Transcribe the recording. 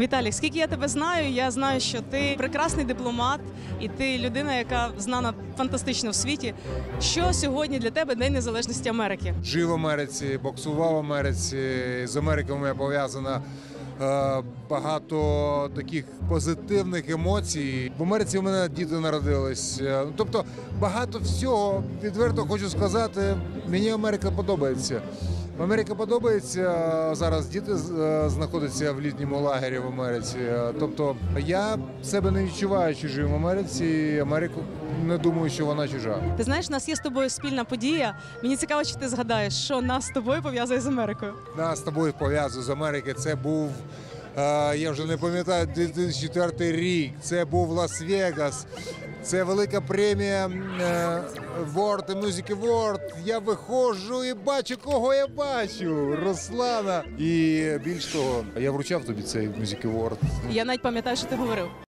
Віталік, скільки я тебе знаю, я знаю, що ти прекрасний дипломат і ти людина, яка знана фантастично в світі. Що сьогодні для тебе День Незалежності Америки? Жив в Америці, боксував в Америці. З Америкою моя мене пов'язано е, багато таких позитивних емоцій. В Америці у мене діти народились. Е, Тобто багато всього, відверто хочу сказати, мені Америка подобається. Америка подобається. Зараз діти е, знаходяться в літньому лагері в Америці. Е, Тобто я себе не відчуваю чужим в Америці. Америку не думаю, що вона чужа. Ти знаєш, у нас є з тобою спільна подія. Мені цікаво, чи ти згадаєш, що нас з тобою пов'язує з Америкою. Нас з тобою пов'язує з Америки. Це був. Я вже не пам'ятаю 2004 рік. Це був Лас-Вегас. Це велика премія е, World Music Award. Я виходжу і бачу, кого я бачу. Руслана. І більш того, я вручав тобі цей Music Award. Я навіть пам'ятаю, що ти говорив.